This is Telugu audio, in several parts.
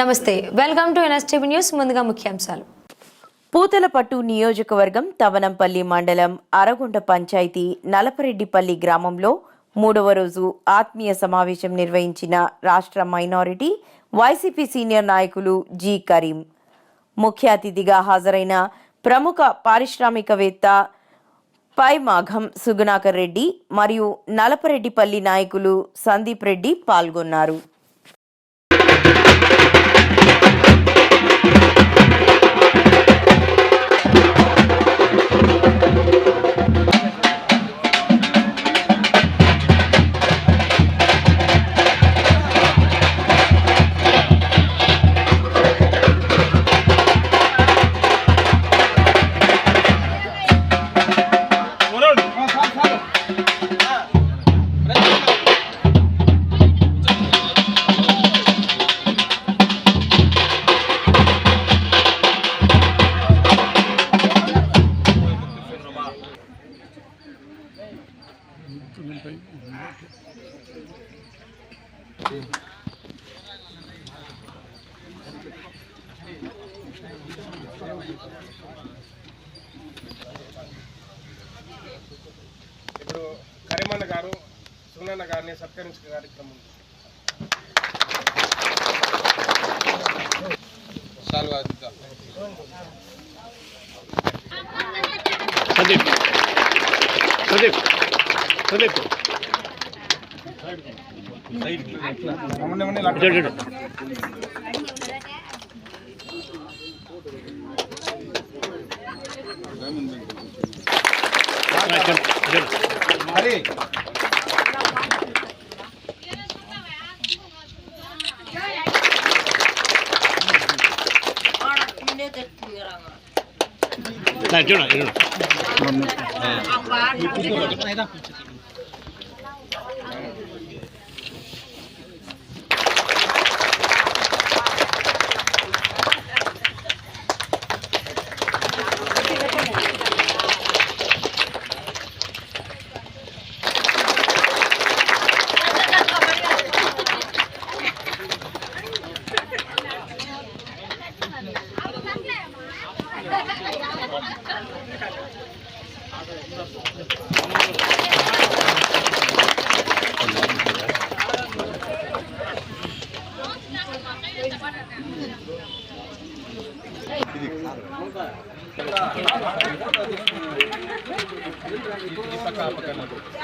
నమస్తే వెల్కమ్ టు ఎన్ఎస్టీవీ న్యూస్ ముందుగా ముఖ్యాంశాలు. పూతలపట్టు నియోజకవర్గం తవనంపల్లి మండలం అరగొండ పంచాయతీ నలపరెడ్డిపల్లి గ్రామంలో మూడవ రోజు ఆత్మీయ సమావేశం నిర్వహించిన రాష్ట్ర మైనారిటీ వైసీపీ సీనియర్ నాయకులు జి కరీం. ముఖ్య అతిథిగా హాజరైన ప్రముఖ పారిశ్రామికవేత్త పై మాఘం సుగుణాకర్ రెడ్డి మరియు నలపరెడ్డిపల్లి నాయకులు సందీప్ రెడ్డి పాల్గొన్నారు. సునన్న గారిని సత్కరించే కార్యక్రమం ఉంది. సాల్వా అద్దుతాం. సందీప్ సందీప్ సందీప్ రమ్మండి, না এটা না এটা না ఇటు.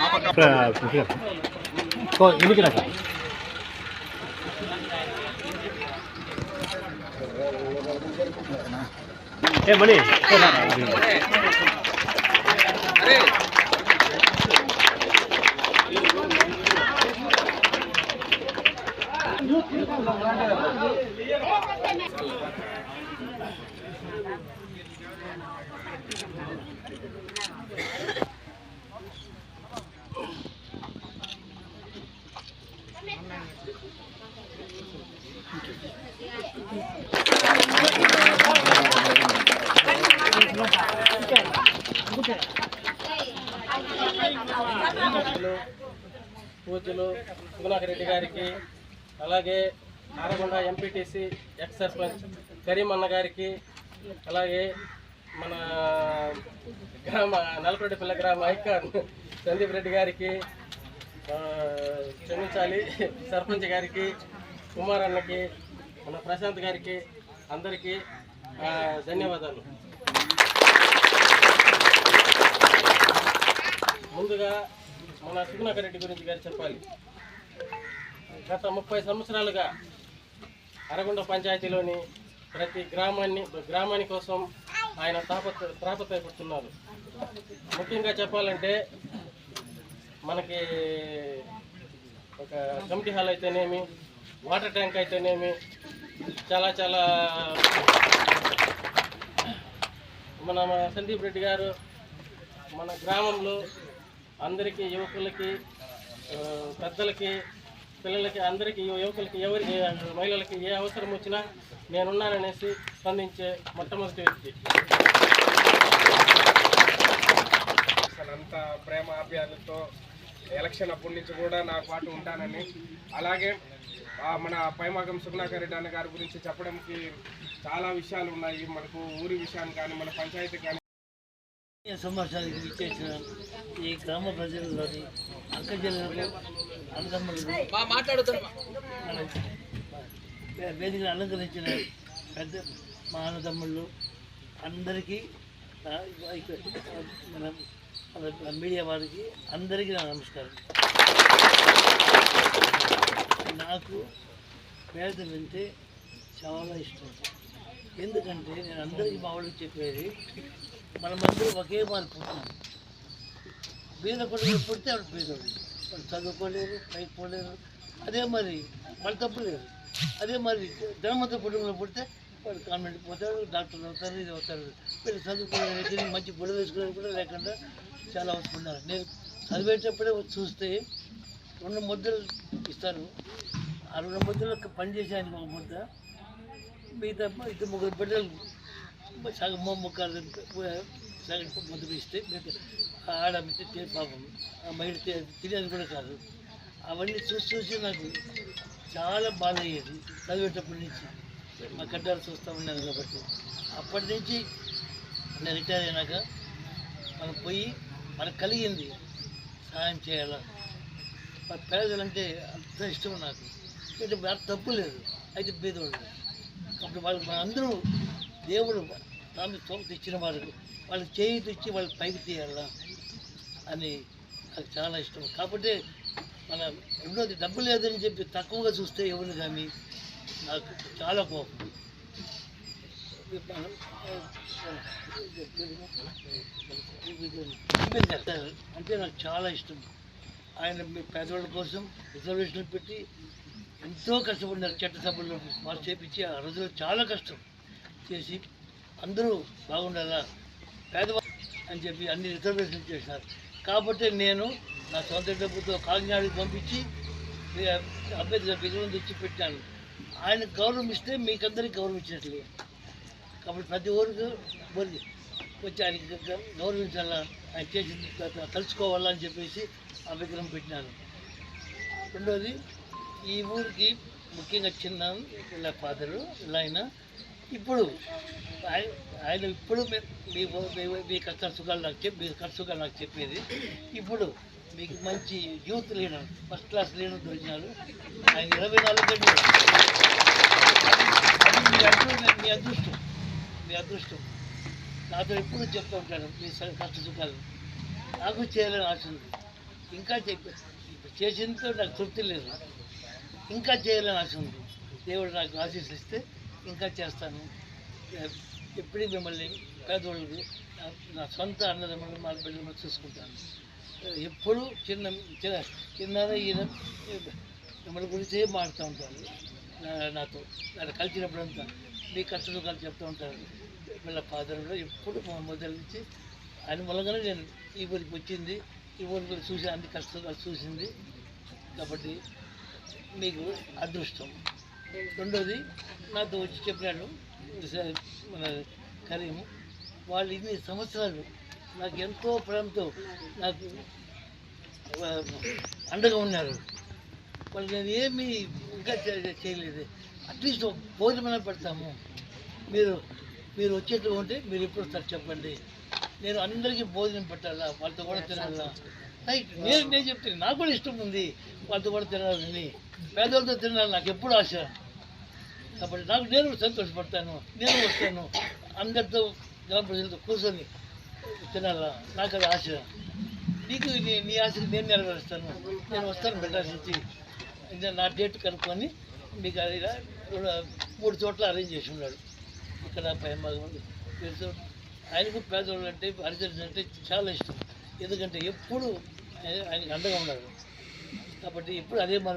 హరి నా, చూడు చూడు ఓ, ఎన్నికి రాక ఏ మణి ఏ రా, రా. సుగుణాకర్ రెడ్డి గారికి అలాగే నారగొండ ఎంపీటీసీ ఎక్స్ సర్పంచ్ కరీమన్న గారికి అలాగే మన గ్రామ నలపరెడ్డిపల్లి గ్రామ ఐకాన్ సందీప్ రెడ్డి గారికి క్షమించాలి సర్పంచ్ గారికి కుమార్ అన్నకి మన ప్రశాంత్ గారికి అందరికీ ధన్యవాదాలు ముందుగా మన సుగుణాకర్ రెడ్డి గురించి గారు చెప్పాలి. గత ముప్పై సంవత్సరాలుగా అరగుండ పంచాయతీలోని ప్రతి గ్రామాన్ని గ్రామాని కోసం ఆయన తాపత్ర తాపత్రయపడుతున్నారు. ముఖ్యంగా చెప్పాలంటే మనకి ఒక కమిటీ హాల్ అయితేనేమి వాటర్ ట్యాంక్ అయితేనేమి చాలా చాలా మన సందీప్ రెడ్డి గారు మన గ్రామంలో అందరికీ యువకులకి పెద్దలకి పిల్లలకి అందరికీ యువకులకి ఎవరి మహిళలకి ఏ అవసరం వచ్చినా నేనున్నాననేసి స్పందించే మొట్టమొదటి వ్యక్తి. అసలు అంత ప్రేమ ఆప్యాయతతో ఎలక్షన్ అప్పటి నుంచి కూడా నా పాటు ఉంటానని. అలాగే మన పైమాగం సుగుణాకర్ రెడ్డి అన్న గారి గురించి చెప్పడానికి చాలా విషయాలు ఉన్నాయి. మనకు ఊరి విషయాన్ని కానీ మన పంచాయతీ కానీ సమాచారానికి ఇచ్చేసిన ఈ గ్రామ ప్రజలలోని అక్క జిల్లాలకు అన్నదమ్ములకు మన వేదిక అలంకరించిన పెద్ద మా అన్నదమ్ముళ్ళు అందరికీ మన మీడియా వారికి అందరికీ నా నమస్కారం. నాకు పేదలు అంటే చాలా ఇష్టం. ఎందుకంటే నేను అందరికీ మా వాళ్ళకి చెప్పేది మనమందరూ ఒకే మార్పు పుట్టాం. బీద కొడుకులు పుడితే వాడు బీదోడు. వాళ్ళు చదువుకోలేరు పైకి పోలేరు అదే మరి వాళ్ళు తప్పులేరు అదే మరి ధనవంత కుటుంబంలో పుడితే వాడు కాన్వెంట్కి పోతారు డాక్టర్లు అవుతారు ఇది అవుతారు. వీళ్ళు చదువుకోలేదు మంచి బుడ వేసుకోవడం కూడా లేకుండా చాలా వస్తున్నారు నేను చదివేటప్పుడే చూస్తే రెండు ముద్దలు ఇస్తారు. ఆ రెండు ముద్దలు పని ఆయన ఒక ముద్ద. మిగతా ఇద్దరు ముగ్గురు బిడ్డలు సగం మొక్కలు సగం ముద్దు ఇస్తే మిగతా ఆడ పాపం ఆ మహిళ తినేది కూడా కాదు. అవన్నీ చూసి చూసి నాకు చాలా బాధ అయ్యేది. చదివేటప్పటి నుంచి మా కట్టాలు చూస్తూ ఉన్నాను కాబట్టి. అప్పటి నుంచి నేను రిటైర్ అయినాక మనం పోయి మనకు కలిగింది సహాయం చేయాలా. మా పేదలంటే అంత ఇష్టం నాకు. అంటే తప్పు లేదు. అయితే బీదవాడు అప్పుడు వాళ్ళకి మన అందరూ దేవుడు తాను తోపు ఇచ్చిన వారికి వాళ్ళకి చేయి తెచ్చి వాళ్ళకి పైకి తీయాలా అని నాకు చాలా ఇష్టం. కాబట్టి మన రెండోది డబ్బు లేదని చెప్పి తక్కువగా చూస్తే ఎవరు కానీ నాకు చాలా కోపం. అంటే నాకు చాలా ఇష్టం. ఆయన మీ పేదవాళ్ళ కోసం రిజర్వేషన్లు పెట్టి ఎంతో కష్టపడినారు చట్టసభల్లో మార్చి చేపించి ఆ రోజుల్లో చాలా కష్టం చేసి అందరూ బాగుండాలా? పేదవాళ్ళు అని చెప్పి అన్ని రిజర్వేషన్ చేశారు. కాబట్టి నేను నా సొంత డబ్బుతో కాకినాడకి పంపించి అభ్యర్థి అంబేద్కర్ విగ్రహం తెచ్చి పెట్టాను ఆయన గౌరవం ఇస్తే మీకందరికీ గౌరవం ఇచ్చినట్లే కాబట్టి ప్రతి ఊరికి మరి వచ్చి ఆయనకి గౌరవించాలా? ఆయన చేసి తలుచుకోవాలని తలుచుకోవాలా అని చెప్పేసి ఆ విగ్రహం పెట్టినాను. రెండోది ఈ ఊరికి ముఖ్యంగా చిన్న ఇలా ఫాదరు ఇలా ఆయన ఇప్పుడు ఆయన ఆయన ఇప్పుడు మీ- మీ మీ- కష్ట సుఖాలు నాకు చెప్పి మీ కష్ట సుఖాలు నాకు చెప్పేది ఇప్పుడు మీకు మంచి youth leader first class leader దొరికినారు ఆయన ఇరవై నాలుగు గంటలు మీ అదృష్టం మీ అదృష్టం నాతో ఎప్పుడు చెప్తూ ఉంటాను మీ కష్ట సుఖాలు నాకు చేయాలని ఆశ ఉంది. ఇంకా చెప్పి చేసిందో నాకు తృప్తి లేదు. ఇంకా చేయాలని ఆశ ఉంది. దేవుడు నాకు ఆశీస్సులు ఇస్తే ఇంకా చేస్తాను. ఎప్పుడూ మిమ్మల్ని పేదవాళ్ళకి నా- సొంత అన్నదమ్ములు మా బిడ్డలు చూసుకుంటాను. ఎప్పుడు చిన్న చిన్న చిన్న ఈయన మిమ్మల్ని గురించి మాడుతూ ఉంటాను నా- నాతో నన్ను కలిసినప్పుడంతా మీ కష్టలు కలిసి చెప్తూ ఉంటారు. వీళ్ళ ఫాదర్లో ఎప్పుడు మా మొదలు నుంచి ఆయన మూలంగానే నేను ఈ ఊరికి వచ్చింది. ఈ ఊరికి చూసి అన్ని కష్టాలు చూసింది. కాబట్టి మీకు అదృష్టం. రెండోది నాతో వచ్చి చెప్పినాడు మన కరీము. వాళ్ళు ఇన్ని సంవత్సరాలు నాకు ఎంతో ప్రేమతో నాకు అండగా ఉన్నారు. వాళ్ళు నేను ఏమీ ఇంకా చేయలేదు. అట్లీస్ట్ ఒక భోజనం పెడతాము. మీరు మీరు వచ్చేట్టు ఉంటే మీరు ఎప్పుడు వస్తారు చెప్పండి. నేను అందరికీ భోజనం పెట్టాలా? వాళ్ళతో కూడా తినాలా? రైట్ నేను నేను చెప్తాను నాకు కూడా ఇష్టం ఉంది. వాళ్ళతో కూడా తినాలని పేదవాళ్ళతో తినాలి నాకు ఎప్పుడు ఆశ. కాబట్టి నాకు నేను సంతోషపడతాను. నేను వస్తాను. అందరితో గ్రామ ప్రజలతో కూర్చొని తినాలా? నాకు అది ఆశ. నీకు నీ నీ ఆశకి నేను నెరవేరుస్తాను. నేను వస్తాను పెట్టాల్సి నుంచి. నా డేట్ కనుక్కొని మీకు అది మూడు చోట్ల అరేంజ్ చేసి ఉన్నాడు. ఇక్కడ పైన తెలుసు ఆయనకు పేదవాళ్ళు అంటే హరిజన్స్ అంటే చాలా ఇష్టం. ఎందుకంటే ఎప్పుడు ఆయనకు అండగా ఉన్నారు కాబట్టి ఎప్పుడు అదే మన